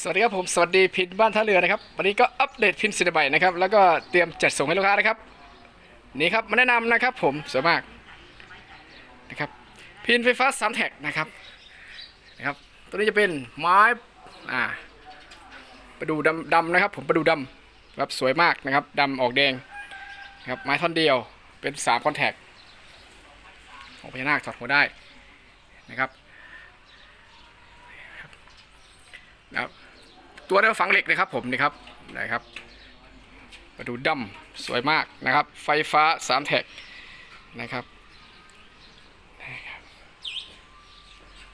สวัสดีครับผมสวัสดีพินบ้านท่าเรือนะครับวันนี้ก็อัปเดตพินสินใบนะครับ แล้วก็เตรียมจัดส่งให้ลูกค้านะครับ นี่ครับมาแนะนำนะครับ ผมสวยมากนะครับ พินไฟฟ้าสามแท็กนะครับนะครับ ตัวนี้จะเป็นไม้อ่าประดูดำดำนะครับ ผมประดูดำครับสวยมากนะครับดำออกแดงนะครับไม้ท่อนเดียวเป็นสามคอนแทคของพญานาคถอดหัวได้นะครับ นะครับตัวนี้ฝังเหล็กนะครับผมนี่ครับนะครับมาดูดำสวยมากนะครับ ไฟฟ้าสามแท็กนะครับ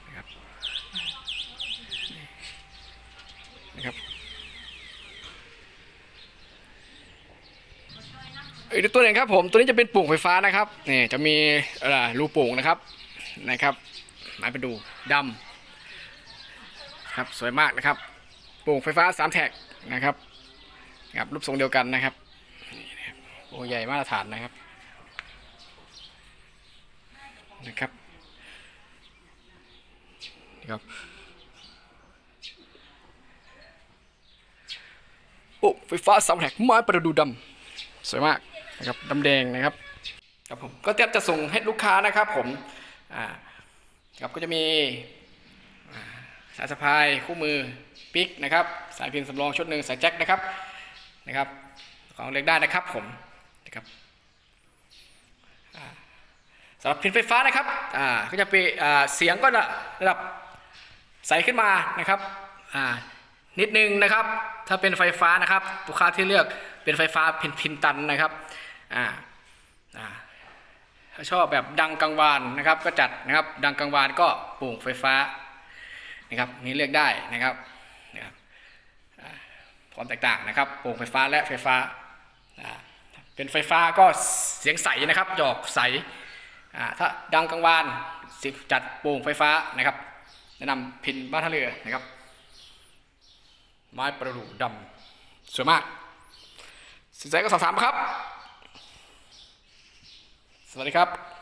นะครับนะครับอีกตัวหนึ่งครับผมตัวนี้จะเป็นปุ่งไฟฟ้านะครับนี่จะมีอ่อรูปุ่งนะครับนะครับมาไปดูดำ ครับสวยมากนะครับโป่งไฟฟ้าสามแท็กนะครับครับรูปทรงเดียวกันนะครับโป่งใหญ่มาตรฐานนะครับนะครับนี่ครับโอ้ไฟฟ้าสามแท็กไม้ประดูดำสวยมากนะครับดำแดงนะครับครับผมก็เตรียมจะส่งให้ลูกค้านะครับผมอ่าครับก็จะมี สายสะพายคู่มือปิกนะครับ สายพินสำรองชุดหนึ่งสายแจ็คนะครับนะครับ ของเล็กได้นะครับผมนะครับสำหรับพินไฟฟ้านะครับอ่าก็จะเป็นอ่าเสียงก็จะระดับใสขึ้นมานะครับอ่านิดนึงนะครับ ถ้าเป็นไฟฟ้านะครับลูกค้าที่เลือกเป็นไฟฟ้าพินพินตันนะครับอ่าอ่าถ้าชอบแบบดังกังวานนะครับ ก็จัดนะครับดังกังวานก็ปลูกไฟฟ้า นะครับนี่เลือกได้นะครับนะครับอ่าความแตกต่างนะครับโป่งไฟฟ้าและไฟฟ้าเป็นไฟฟ้าก็เสียงใสนะครับหยอกใสถ้าดังกังวานจัดโป่งไฟฟ้านะครับ แนะนำพินบ้านท่าเรือนะครับ ไม้ประดู่ดำสวยมากสนใจก็สอบถามครับ สวัสดีครับ